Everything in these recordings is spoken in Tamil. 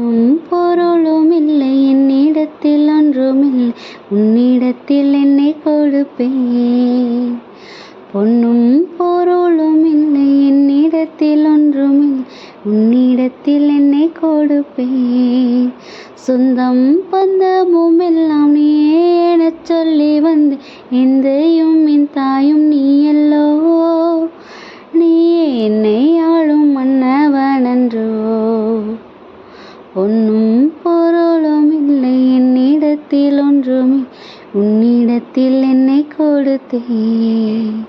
உன் பொருளும் இல்லை என்னிடத்தில் ஒன்றுமில்லை. உன்னிடத்தில் என்னை கொடுப்பேன். பொன்னும் பொருளும் இல்லை என்னிடத்தில் ஒன்றுமில்லை. உன்னிடத்தில் என்னை கொடுப்பேன். சொந்தம் பந்தமும் எல்லாம் நீ எனச் சொல்லி வந்து இந்த உன்னிடத்தில் கொடுத்தேன்.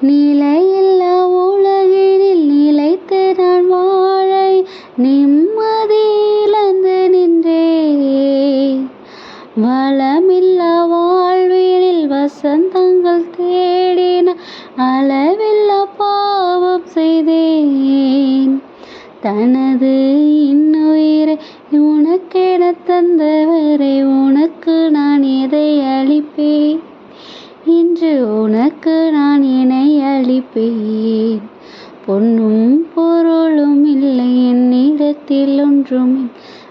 நிலையில்லா உலகினில் நிலைத்து நான் வாழை நிம்மதி இழந்து நின்றேன். வளமில்லா வாழ்வினில் வசந்தங்கள் தேடின அளவில்லா பாவம் செய்தேன். தனது இன்னுயிரை உனக்கென தந்தவரை என்றும்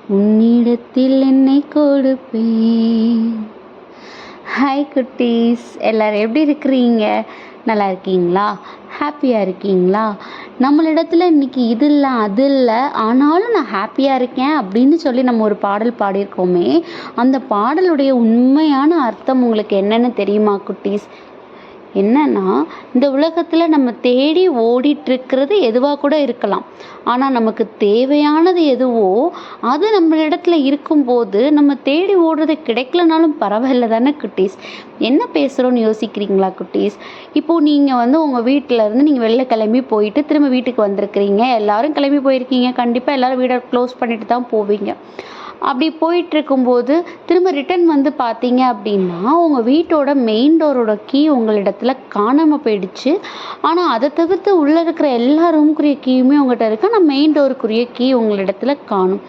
உன்னிடத்தில் என்னை கொடுப்பேன். ஹாய் குட்டீஸ். எல்லோரும் எப்படி இருக்கிறீங்க? நல்லா இருக்கீங்களா? ஹாப்பியாக இருக்கீங்களா? நம்மளிடத்துல இன்றைக்கி இது இல்லை அது இல்லை ஆனாலும் நான் ஹாப்பியாக இருக்கேன் அப்படின்னு சொல்லி நம்ம ஒரு பாடல் பாடியிருக்கோமே அந்த பாடலுடைய உண்மையான அர்த்தம் உங்களுக்கு என்னென்னு தெரியுமா குட்டீஸ்? என்னன்னா இந்த உலகத்தில் நம்ம தேடி ஓடிட்டுருக்கிறது எதுவாக கூட இருக்கலாம். ஆனால் நமக்கு தேவையானது எதுவோ அது நம்மளிடத்துல இருக்கும்போது நம்ம தேடி ஓடுறது கிடைக்கலனாலும் பரவாயில்ல தானே குட்டீஸ்? என்ன பேசுகிறோன்னு யோசிக்கிறீங்களா குட்டீஸ்? இப்போது நீங்கள் வந்து உங்கள் வீட்டில் இருந்து நீங்கள் வெளில கிளம்பி போயிட்டு திரும்ப வீட்டுக்கு வந்திருக்கிறீங்க. எல்லோரும் கிளம்பி போயிருக்கீங்க. கண்டிப்பாக எல்லோரும் வீடை க்ளோஸ் பண்ணிட்டு தான் போவீங்க. அப்படி போயிட்டுருக்கும்போது திரும்ப ரிட்டன் வந்து பார்த்தீங்க அப்படின்னா உங்கள் வீட்டோட மெயின் டோரோட கீ உங்களிடத்தில் காணாமல் போயிடுச்சு. ஆனால் அதை தவிர்த்து உள்ளே இருக்கிற எல்லா ரூமுக்குரிய கீயுமே உங்கள்கிட்ட இருக்குது ஆனால் மெயின் டோருக்குரிய கீ உங்களிடத்தில் காணும்.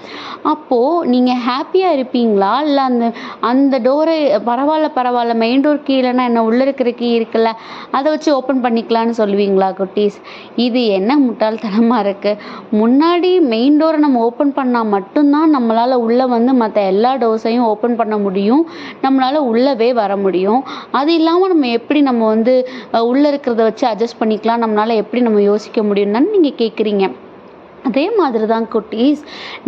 அப்போது நீங்கள் ஹாப்பியாக இருப்பீங்களா? இல்லை அந்த அந்த டோரை பரவாயில்ல பரவாயில்ல மெயின் டோர் கீ இல்லைன்னா என்ன உள்ளே இருக்கிற கீ இருக்குல்ல அதை வச்சு ஓப்பன் பண்ணிக்கலான்னு சொல்லுவீங்களா குட்டீஸ்? இது என்ன முட்டாள்தனமாக இருக்குது முன்னாடி மெயின் டோரை நம்ம ஓப்பன் பண்ணால் மட்டும்தான் நம்மளால் உள்ளே உள்ளே வந்து மற்ற எல்லா டோர்ஸையும் ஓப்பன் பண்ண முடியும். நம்மளால் உள்ளவே வர முடியும். அது இல்லாமல் நம்ம எப்படி நம்ம வந்து உள்ளே இருக்கிறத வச்சு அட்ஜஸ்ட் பண்ணிக்கலாம். நம்மளால் எப்படி நம்ம யோசிக்க முடியும்னு நீங்கள் கேட்குறீங்க அதே மாதிரி தான் குட்டீஸ்.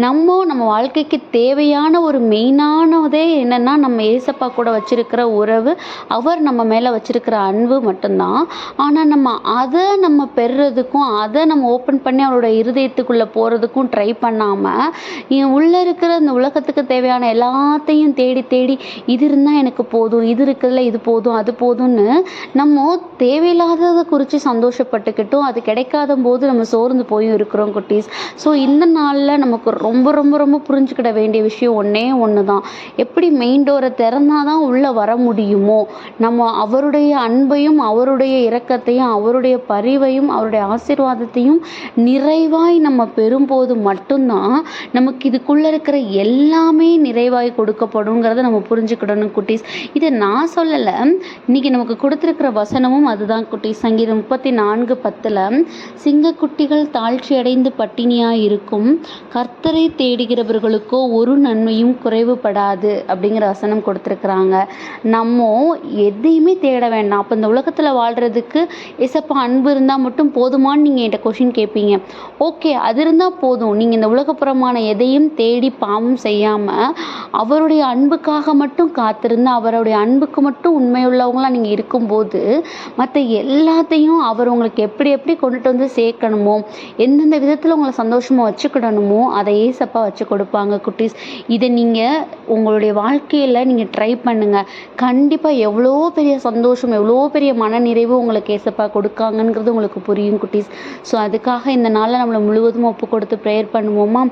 நம்ம நம்ம வாழ்க்கைக்கு தேவையான ஒரு மெயினானதே என்னென்னா நம்ம ஏசப்பா கூட வச்சுருக்கிற உறவு அவர் நம்ம மேலே வச்சுருக்கிற அன்பு மட்டும்தான். ஆனால் நம்ம அதை நம்ம பெறுறதுக்கும் அதை நம்ம ஓப்பன் பண்ணி அவரோட இருதயத்துக்குள்ளே போகிறதுக்கும் ட்ரை பண்ணாமல் உள்ளே இருக்கிற இந்த உலகத்துக்கு தேவையான எல்லாத்தையும் தேடி தேடி இது இருந்தால் எனக்கு போதும் இது இருக்கிறதுல இது போதும் அது போதும்னு நம்ம தேவையில்லாததை குறித்து சந்தோஷப்பட்டுக்கிட்டும் அது கிடைக்காத போது நம்ம சோர்ந்து போயும் இருக்கிறோம் குட்டீஸ். ஸோ இந்த நாளில் நமக்கு ரொம்ப ரொம்ப ரொம்ப புரிஞ்சுக்கிட வேண்டிய விஷயம் ஒன்றே ஒன்று தான் எப்படி மெயின் டோரை திறந்தால் தான் உள்ளே வர முடியுமோ? நம்ம அவருடைய அன்பையும் அவருடைய இரக்கத்தையும் அவருடைய பரிவையும் அவருடைய ஆசீர்வாதத்தையும் நிறைவாய் நம்ம பெறும்போது மட்டும்தான் நமக்கு இதுக்குள்ளே இருக்கிற எல்லாமே நிறைவாய் கொடுக்கப்படுங்கிறத நம்ம புரிஞ்சுக்கிடணும் குட்டீஸ். இதை நான் சொல்லலை. இன்றைக்கி நமக்கு கொடுத்துருக்கிற வசனமும் அதுதான் குட்டீஸ். சங்கீதம் முப்பத்தி நான்கு பத்தில் சிங்கக்குட்டிகள் தாழ்ச்சி அடைந்து பட்டு பட்டினியாக இருக்கும். கர்த்தரை தேடுகிறவர்களுக்கோ ஒரு நன்மையும் குறைவுபடாது அப்படிங்கிற வசனம் கொடுத்துருக்குறாங்க. நம்ம எதையுமே தேட வேண்டாம். அப்போ இந்த உலகத்தில் வாழ்கிறதுக்கு எசப்பா அன்பு இருந்தால் மட்டும் போதுமான்னு நீங்கள் என்கிட்ட கொஷின் கேட்பீங்க ஓகே அது இருந்தால் போதும். நீங்கள் இந்த உலகப்புறமான எதையும் தேடி பாவம் செய்யாமல் அவருடைய அன்புக்காக மட்டும் காத்திருந்து அவருடைய அன்புக்கு மட்டும் உண்மையுள்ளவங்களாக நீங்கள் இருக்கும்போது மற்ற எல்லாத்தையும் அவர் உங்களுக்கு எப்படி எப்படி கொண்டுட்டு வந்து சேர்க்கணுமோ எந்தெந்த விதத்தில் உங்களை சந்தோஷமாக வச்சுக்கிடணுமோ அதை ஏசப்பா வச்சு கொடுப்பாங்க குட்டீஸ். இதை நீங்கள் உங்களுடைய வாழ்க்கையில் நீங்கள் ட்ரை பண்ணுங்கள் கண்டிப்பாக எவ்வளோ பெரிய சந்தோஷம் எவ்வளோ பெரிய மனநிறைவு உங்களுக்கு ஏசப்பா கொடுக்காங்கங்கிறது உங்களுக்கு புரியும் குட்டீஸ். ஸோ அதுக்காக இந்த நாளில் நம்மளை முழுவதும் ஒப்பு கொடுத்து ப்ரேயர் பண்ணுவோமா?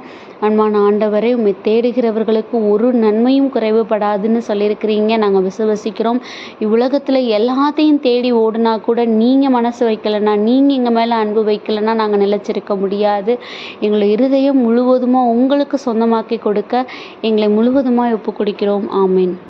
அன்பான ஆண்டவரை உண்மை தேடுகிறவர்களுக்கு ஒரு நன்மையும் குறைவுபடாதுன்னு சொல்லியிருக்கிறீங்க. நாங்கள் விசுவசிக்கிறோம். இவ்வுலகத்தில் எல்லாத்தையும் தேடி ஓடுனா கூட நீங்கள் மனசு வைக்கலைன்னா நீங்கள் எங்கள் மேலே அன்பு வைக்கலைன்னா நாங்கள் நிலச்சிருக்க முடியாது. எங்களை இருதயம் முழுவதுமாக உங்களுக்கு சொந்தமாக்கி கொடுக்க எங்களை முழுவதுமாய் ஒப்பு கொடுக்கிறோம் ஆமீன்.